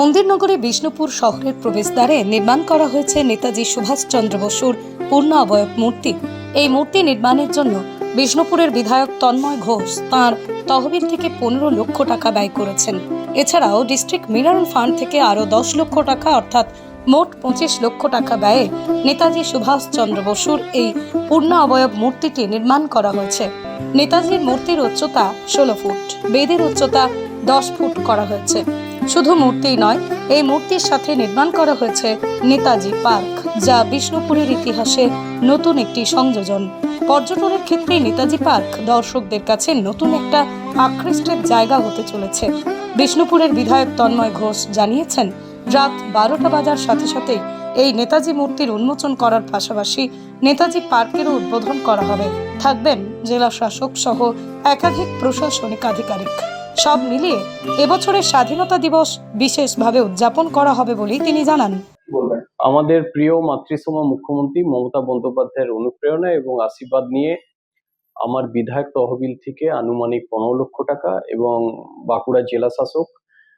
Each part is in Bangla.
মন্দিরনগরে বিষ্ণুপুর শহরের প্রবেশদ্বারে নির্মাণ করা হয়েছে নেতাজি সুভাষচন্দ্র বসুর পূর্ণ অবয়ব মূর্তি। এই মূর্তি নির্মাণের জন্য বিষ্ণুপুরের বিধায়ক তন্ময় ঘোষ তাঁর তহবিল থেকে পনেরো লক্ষ টাকা ব্যয় করেছেন। এছাড়াও ডিস্ট্রিক্ট মিনারেল ফান্ড থেকে আরও দশ লক্ষ টাকা অর্থাৎ মোট পঁচিশ লক্ষ টাকা ব্যয়ে নেতাজি সুভাষচন্দ্র বসুর এই পূর্ণ অবয়ব মূর্তিটি নির্মাণ করা হয়েছে। নেতাজির মূর্তির উচ্চতা ষোলো ফুট, বেদের উচ্চতা দশ ফুট করা হয়েছে। শুধু মূর্তিই নয়, এই মূর্তির সাথে নির্মাণ করা হয়েছে নেতাজি পার্ক, যা বিষ্ণুপুরের ইতিহাসে নতুন একটি সংযোজন। পর্যটনের ক্ষেত্রে নেতাজি পার্ক দর্শকদের কাছে নতুন একটা আকৃষ্টের জায়গা হতে চলেছে। বিষ্ণুপুরের বিধায়ক তন্ময় ঘোষ জানিয়েছেন, রাত বারোটা বাজার সাথে সাথে এই নেতাজি মূর্তির উন্মোচন করার পাশাপাশি নেতাজি পার্কেরও উদ্বোধন করা হবে। থাকবেন জেলা শাসক সহ একাধিক প্রশাসনিক আধিকারিক। সব মিলিয়ে এবছরের স্বাধীনতা দিবস বিশেষভাবে উদযাপন করা হবে বলেই তিনি জানান। আমাদের প্রিয় মাতৃসমা মুখ্যমন্ত্রী মমতা বন্দ্যোপাধ্যায়ের অনুপ্রেরণা এবং আশীর্বাদ নিয়ে আমার বিধায়ক তহবিল থেকে আনুমানিক পনেরো লক্ষ টাকা এবং বাঁকুড়া জেলা শাসক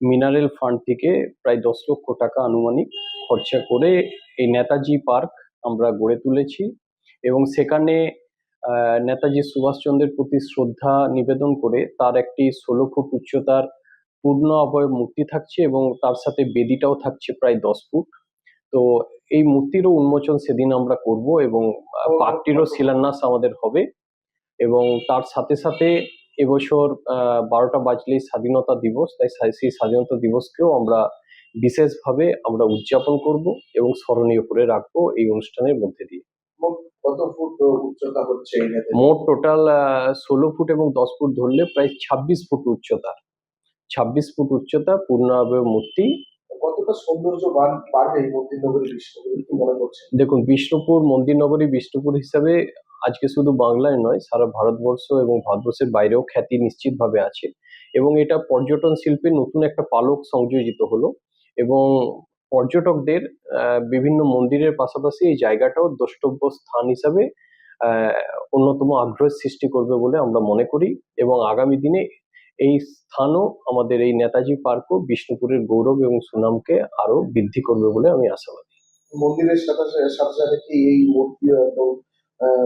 মিনারেল ফান্ড থেকে প্রায় দশ লক্ষ টাকা আনুমানিক খরচা করে এই নেতাজি পার্ক আমরা গড়ে তুলেছি এবং সেখানে নেতাজি সুভাষচন্দ্রের প্রতি শ্রদ্ধা নিবেদন করে তার একটি ষোলো ফুট উচ্চতার পূর্ণ অবয়ব মূর্তি থাকছে এবং তার সাথে বেদিটাও থাকছে প্রায় দশ ফুট। তো এই মূর্তিরও উন্মোচন সেদিন আমরা করব এবং পার্কটিরও শিলান্যাস আমাদের হবে এবং তার সাথে সাথে এবছর বারোটা বাজলেই স্বাধীনতা দিবস, তাই সেই স্বাধীনতা দিবসকেও আমরা বিশেষভাবে আমরা উদযাপন করব এবং স্মরণীয় করে রাখব এই অনুষ্ঠানের মধ্যে দিয়ে। কত ফুট উচ্চতা হচ্ছে মোট টোটাল ষোলো ফুট এবং দশ ফুট ধরলে প্রায় ছাব্বিশ ফুট উচ্চতা। ছাব্বিশ ফুট উচ্চতা পূর্ণ মূর্তি কতটা সৌন্দর্য বাড়বে মন্দির নগরী বিষ্ণুপুরে কি করছেন? দেখুন বিষ্ণুপুর মন্দির নগরী বিষ্ণুপুর হিসাবে আজকে শুধু বাংলায় নয় সারা ভারতবর্ষ এবং ভারতবর্ষের বাইরেও খ্যাতি নিশ্চিতভাবে আছে। এবং এটা পর্যটন শিল্পে নতুন একটা পালক সংযোজিত হলো। এবং পর্যটকদের বিভিন্ন মন্দিরের পাশাপাশি এই জায়গাটাও দ্রষ্টব্য স্থান হিসাবে অন্যতম আগ্রহের সৃষ্টি করবে বলে আমরা মনে করি এবং আগামী দিনে এই স্থানও আমাদের এই নেতাজি পার্কও বিষ্ণুপুরের গৌরব এবং সুনামকে আরও বৃদ্ধি করবে বলে আমি আশাবাদী। মন্দিরের সাথে সাথে সাথে কি এই মূর্তি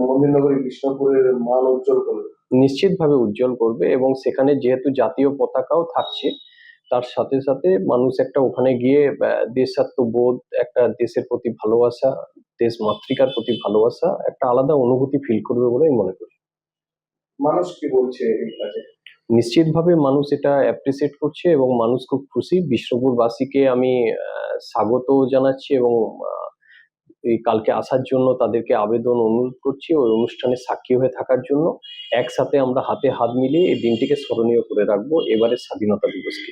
মন্দির নগরী বিষ্ণুপুরের মান উজ্জ্বল করবে? নিশ্চিতভাবে উজ্জ্বল করবে এবং সেখানে যেহেতু জাতীয় পতাকাও থাকছে তার সাথে সাথে মানুষ একটা ওখানে গিয়ে দেশাত্মবোধ একটা দেশের প্রতি ভালোবাসা দেশ মাতৃকার প্রতি ভালোবাসা একটা আলাদা অনুভূতি ফিল করবে বলে আমি মনে করি। মানুষ কি বলছে এই কাজে নিশ্চিতভাবে মানুষ এটা অ্যাপ্রিসিয়েট করছে এবং মানুষ খুব খুশি। বিশ্বপুরবাসীকে আমি স্বাগত জানাচ্ছি এবং এই কালকে আসার জন্য তাদেরকে আবেদন অনুরোধ করছি ওই অনুষ্ঠানে সাক্ষী হয়ে থাকার জন্য। একসাথে আমরা হাতে হাত মিলিয়ে এই দিনটিকে স্মরণীয় করে রাখব। এবারের স্বাধীনতা দিবসকে